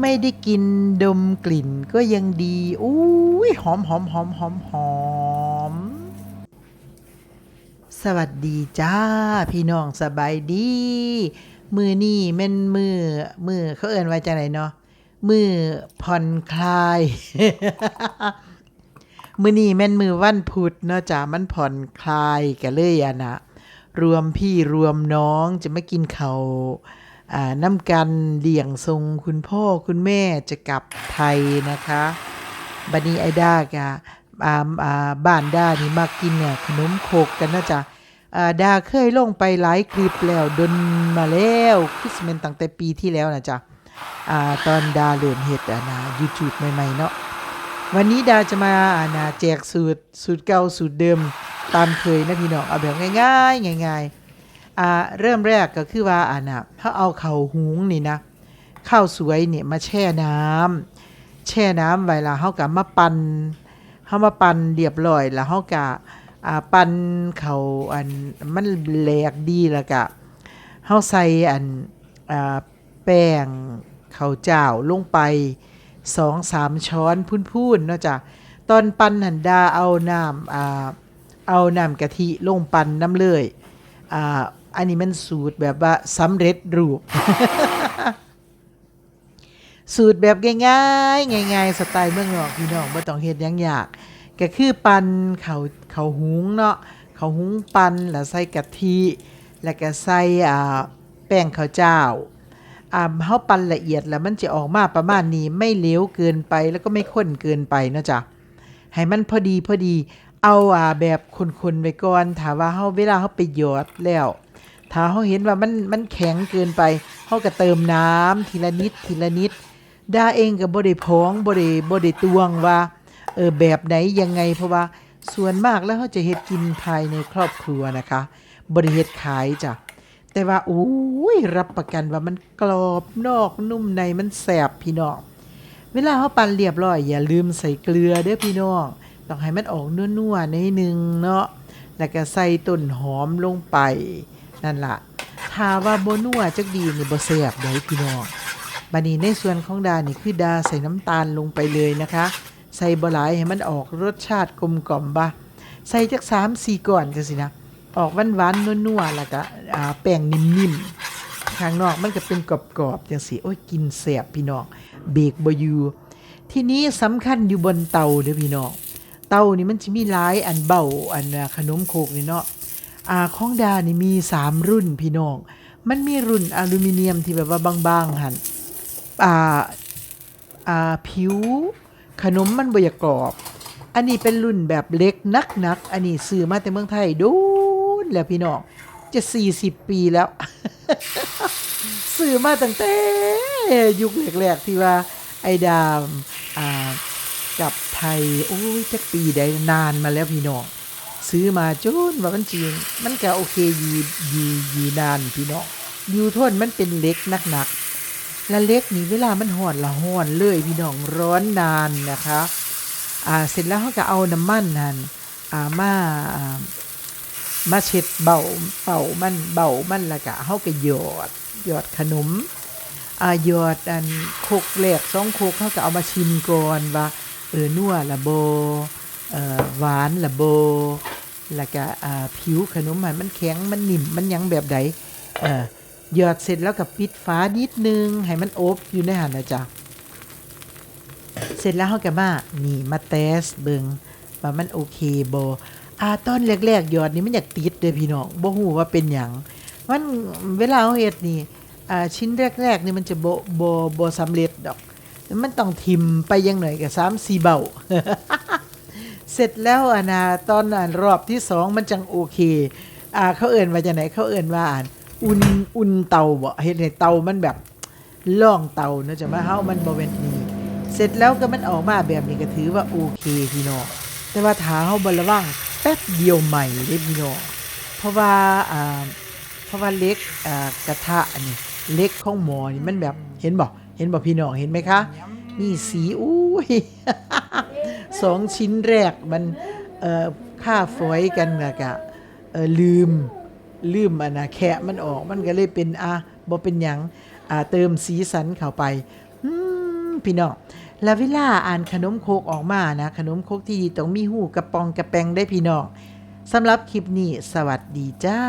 ไม่ได้กินดมกลิ่นก็ยังดีอุ้ยหอมหอมหอมหอมหอม สวัสดีจ้า พี่น้องสบายดี มือนี่แม่นมือมือเขาเอ่นว่าจังไหนเนาะมือผ่อนคลาย มือนี่แม่นมือวันพุธเนาะจ้ามันผ่อนคลายกันเลยอะนะรวมพี่รวมน้องจะมากินเขา่า น้ำกันเลี่ยงทรงคุณพ่อคุณแม่จะกลับไทยนะคะบัดนี้ไอด้ากะบ้านด้านี่มากินเนี่ยขนมโคกกันนะจ๊ะอ่าดาเคยลงไปหลายคลิปแล้วดนมาแล้วคริสเมนตั้งแต่ปีที่แล้วนะจ๊ะอตอนดาเริ่มเฮ็ดอะนะ YouTube ใหม่ๆเนาะวันนี้ดาจะมาอานะแจกสูตรสูตรเก่าสูตรเดิมตามเคยนะพี่น้องเอาแบบง่ายๆง่ายๆ อ่าเริ่มแรกก็คือว่าอ่านะถ้าเอาเข่าหุงนี่นะข้าวสวยเนี่ยมาแช่น้ำแช่น้ำไว้ละเฮากับมาปั่นเฮามาปั่นเรียบร้อยแล้วเฮากะอ่าปั่นเขาอันมันแหลกดีแล้วก็เฮาใส่อันอ่าแป้งข้าวเจ้าลงไปสองสามช้อนพูนๆเนาะจ้ะตอนปั่นหันดาเอาน้ำอ่าเอาน้ำกะทิลงปั่นน้ำเลยอ่า อันนี้มันสูตรแบบว่าสำเร็จรูป สูตรแบบง่ายๆง่ายๆสไตล์เมืองนอกพี่น้องบ่ต้องเฮ็ดยังยากก็คือปั่นเขาเขาหุงเนาะเขาหุงปั่นแล้วใส่กะทิ แล้วก็ใส่อ่าแป้งข้าวเจ้าอ่าเฮาปั่นละเอียดแล้วมันจะออกมาประมาณนี้ไม่เหลวเกินไปแล้วก็ไม่ข้นเกินไปเนาะจ๊ะให้มันพอดีพอดีเอาอ่าแบบคนๆไว้ก่อนถ้าว่าเฮาเวลาเฮาไปหยอดแล้ว ถ้าเฮาเห็นว่ามันมันแข็งเกินไปเฮาก็เติมน้ำทีละนิดทีละนิดดาเองก็บ่ได้พ้องบ่ได้บ่ได้ตวงว่าเออแบบไหนยังไงเพราะว่าส่วนมากแล้วเฮาจะเฮ็ดกินภายในครอบครัวนะคะบ่ได้เฮ็ดขายจ้ะแต่ว่าโอ้ยรับประกันว่ามันกรอบนอกนุ่มในมันแสบพี่น้องเวลาเขาปั่นเรียบร้อย อย่าลืมใส่เกลือเด้อพี่น้องต้องให้มันออกนัวๆในหนึ่งเนาะแล้วก็ใส่ต้นหอมลงไป นั่นล่ะถ้าว่าโบนัวจักดีนี่บ่แสบได้พี่น้องบัดนี้ในส่วนของดานี่คือดาใส่น้ำตาลลงไปเลยนะคะ ใส่บ่หลายให้มันออกรสชาติกลมกล่อมบะใส่จัก3-4ก่อนจังสินะ ออกหวานๆนัวๆแล้วก็แป้งนิ่มๆข้างนอกมันก็เป็นกรอบๆจังสิโอ้ยกินแสบพี่น้องเบรกบอยู่ทีนี้สำคัญอยู่บนเตาเด้อพี่น้องเตานี่มันจะมีหลายอันเบาอันขนมโคกนี่เนาะ อาของดานี่มี 3 รุ่นพี่น้อง มันมีรุ่นอลูมิเนียมที่แบบว่าบางๆหันอ่าอ่าผิว ขนมมันบยกรอบ อันนี้เป็นรุ่นแบบเล็กนักๆ อันนี้ซื้อมาแต่เมืองไทยดูนแล้วพี่น้อง จะ 40 ปีแล้ว ซื้อมาตั้งแต่ยุคแรกๆที่ว่าไอ้ดามอ่ากับไทย โอ้ยจักปีได้นานมาแล้วพี่น้อง ซื้อมาจนว่ามันจริง มันก็โอเคอยู่อยู่อยู่นานพี่น้องอยู่ทนมันเป็นเล็กนักๆและเล็กนี่เวลามันห่อนละห่อนเลยพี่น้องร้อนนานนะคะอ่าเสร็จแล้วเขาก็เอาน้ำมันนั่นอ่ามาอ่ามาเช็ดเบาเป่ามันเบามันล้วก็เขาก็หยอดหยอดขนมอ่าหยอดอันโคกแหลกสองโคกเขาก็เอามาชิมก่อนว่าเออนัวละโบเออหวานละโบ แล้วก็ผิวขนมมันมันแข็งมันนิ่มมันยังแบบใดหยอดเสร็จแล้วก็ปิดฝานิดนึง ให้มันอบอยู่ในหันนะจ๊ะเสร็จแล้วเขาก็มานี่มาเทสเบิงว่ามันโอเคบอาตอนแรกๆหยอดนี่มันอยากติดเด้อพี่น้องบ่ฮู้ว่าเป็นหยังมันเวลาเขาเฮ็ดนี่อ่าชิ้นแรกๆนี่มันจะบ่บ่บ่สำเร็จดอก มันต้องทิมไปยังหน่อยก็3 4เบ้า เสร็จแล้วอะนะตอนอ่านรอบที่สองมันจังโอเค อ่าเขาเอิ่นว่าจังไหนเขาเอิ่นว่าอ่านอุ่นอุ่นเตาบ่เฮ็ดให้เตามันแบบล่องเตาเนอะจะมาเฮามันบ่แม่นนี่เสร็จแล้วก็มันออกมาแบบนี้ก็ถือว่าโอเคพี่น้องแต่ว่าถาเฮาบ่ระวังแป๊บเดียวใหม่เลยพี่น้องเพราะว่าอ่าเพราะว่าเล็กอ่ากระทะนนี้เล็กของหมอนี่มันแบบเห็นบ่เห็นบ่พี่น้องเห็นไหมคะ นี่สีอุ้ย สองชิ้นแรกมันค่าฝอยกันนะกะลืมลืมอันนะแคะมันออกมันก็เลยเป็นอะบ่เป็นหยังอ่าเติมสีสันเข้าไปพี่น้องแล้วเวลาอ่านขนมโคกออกมานะ ขนมโคกที่ดีต้องมีหูกระปองกระแปงได้พี่น้องสำหรับคลิปนี้ สวัสดีจ้า